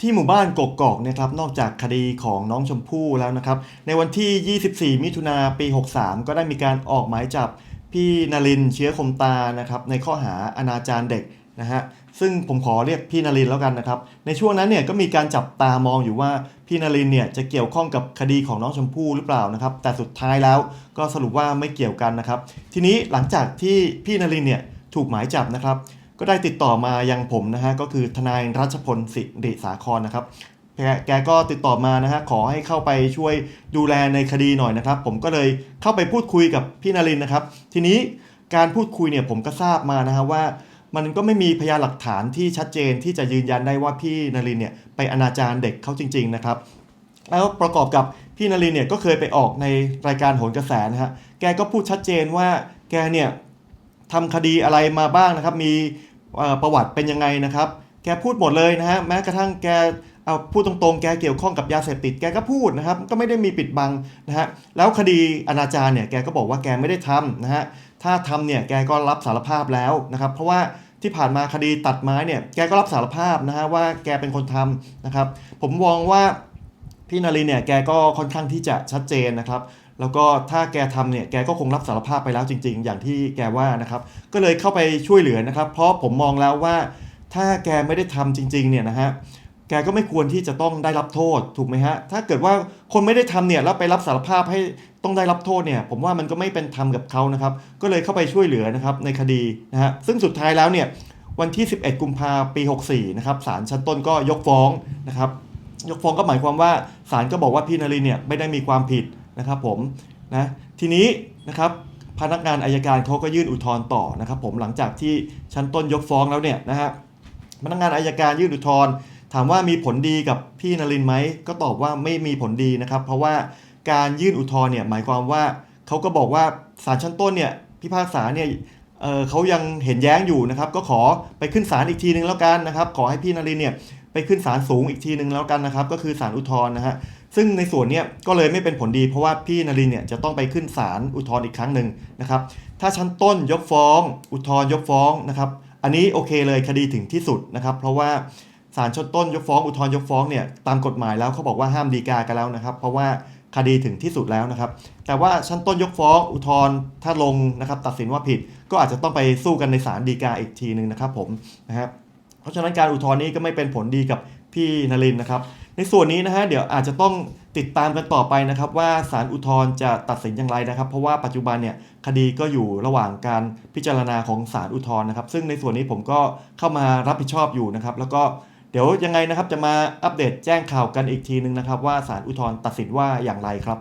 ที่หมู่บ้านกกอกเนะครับนอกจากคดีของน้องชมพู่แล้วนะครับ ในวันที่ 24 มิถุนาปี 63 ก็ได้มีการออกหมายจับพี่นรินเชื้อคมตานะครับในข้อหาอนาจารเด็กนะฮะซึ่งผมขอเรียกพี่นรินแล้วกันนะครับ ในช่วงนั้นเนี่ยก็มีการจับตามองอยู่ว่าพี่นรินเนี่ยจะเกี่ยวข้องกับคดีของน้องชมพู่หรือเปล่านะครับ แต่สุดท้ายแล้วก็สรุปว่าไม่เกี่ยวกันนะครับ ทีนี้หลังจากที่พี่นรินเนี่ยถูกหมายจับนะครับ ก็ได้ติดต่อมายังผมนะฮะก็คือทนายรัชพลสิริสาครนะครับแกก็ติดต่อมานะฮะขอให้เข้าไปช่วยดูแลในคดีหน่อยนะครับ ผมก็เลยเข้าไปพูดคุยกับพี่นรินนะครับ ทีนี้การพูดคุยเนี่ยผมก็ทราบมานะฮะว่า มันก็ไม่มีพยานหลักฐานที่ชัดเจนที่จะยืนยันได้ว่าพี่นรินเนี่ยไปอนาจารเด็กเขาจริง ๆ นะครับ แล้วประกอบกับพี่นรินเนี่ยก็เคยไปออกในรายการโหนกระแสนะฮะแกก็พูดชัดเจนว่าแกเนี่ยทำคดีอะไรมาบ้างนะครับ มี ประวัติเป็นยังไงนะครับ แกพูดหมดเลยนะฮะแม้กระทั่งแกเอาพูดตรงๆ แกเกี่ยวข้องกับยาเสพติดแกก็พูดนะครับ ก็ไม่ได้มีปิดบังนะฮะแล้วคดีอนาจารเนี่ยแกก็บอกว่าแกไม่ได้ทำนะฮะถ้าทำเนี่ยแกก็รับสารภาพแล้วนะครับเพราะว่าที่ผ่านมาคดีตัดไม้เนี่ยแกก็รับสารภาพนะฮะว่าแกเป็นคนทำนะครับ ผมมองว่าพี่นารินเนี่ยแกก็ค่อนข้างที่จะชัดเจนนะครับ แล้วก็ถ้าแกทำเนี่ยแกก็คงรับสารภาพไปแล้วจริง ๆ อย่างที่แกว่านะครับ ก็เลยเข้าไปช่วยเหลือนะครับ เพราะผมมองแล้วว่าถ้าแกไม่ได้ทำจริงๆเนี่ยนะฮะแกก็ไม่ควรที่จะต้องได้รับโทษถูกไหมฮะถ้าเกิดว่าคนไม่ได้ทำเนี่ยแล้วไปรับสารภาพให้ต้องได้รับโทษเนี่ยผมว่ามันก็ไม่เป็นธรรมกับเขานะครับ ก็เลยเข้าไปช่วยเหลือนะครับในคดีนะฮะซึ่งสุดท้ายแล้วเนี่ยวันที่ 11 กุมภาปี 64 นะครับศาลชั้นต้นก็ยกฟ้องนะครับ ยกฟ้องก็หมายความว่าศาลก็บอกว่าพี่นรินเนี่ยไม่ได้มีความผิด นะครับผมนะทีนี้นะครับพนักงานอายการเขาก็ยื่นอุทธรณ์ต่อนะครับผมหลังจากที่ชั้นต้นยกฟ้องแล้วเนี่ยนะฮะพนักงานอายการยื่นอุทธรณ์ถามว่ามีผลดีกับพี่นรินไหมก็ตอบว่าไม่มีผลดีนะครับ เพราะว่าการยื่นอุทธรณ์เนี่ยหมายความว่าเขาก็บอกว่าศาลชั้นต้นเนี่ยพิพากษาเนี่ยเเขายังเห็นแย้งอยู่นะครับ ก็ขอไปขึ้นศาลอีกทีนึงแล้วกันนะครับ ขอให้พี่นรินเนี่ย ไปขึ้นศาลสูงอีกทีหนึ่งแล้วกันนะครับ ก็คือศาลอุทธรณ์นะฮะซึ่งในส่วนเนี้ยก็เลยไม่เป็นผลดีเพราะว่าพี่นรินเนี่ยจะต้องไปขึ้นศาลอุทธรณ์อีกครั้งหนึ่งนะครับ ถ้าชั้นต้นยกฟ้อง อุทธรณ์ยกฟ้องนะครับ อันนี้โอเคเลยคดีถึงที่สุดนะครับ เพราะว่าศาลชั้นต้นยกฟ้องอุทธรณ์ยกฟ้องเนี่ยตามกฎหมายแล้วเขาบอกว่าห้ามดีกากันแล้วนะครับ เพราะว่าคดีถึงที่สุดแล้วนะครับ แต่ว่าชั้นต้นยกฟ้องอุทธรณ์ถ้าลงนะครับ ตัดสินว่าผิดก็อาจจะต้องไปสู้กันในศาลฎีกาอีกทีหนึ่งนะครับผมนะครับ เพราะฉะนั้นการอุทธรณ์นี้ก็ไม่เป็นผลดีกับพี่นรินนะครับ ในส่วนนี้นะฮะเดี๋ยวอาจจะต้องติดตามกันต่อไปนะครับว่าศาลอุทธรณ์จะตัดสินอย่างไรนะครับ เพราะว่าปัจจุบันเนี่ยคดีก็อยู่ระหว่างการพิจารณาของศาลอุทธรณ์นะครับ ซึ่งในส่วนนี้ผมก็เข้ามารับผิดชอบอยู่นะครับ แล้วก็เดี๋ยวยังไงนะครับจะมาอัปเดตแจ้งข่าวกันอีกทีนึงนะครับ ว่าศาลอุทธรณ์ตัดสินว่าอย่างไรครับ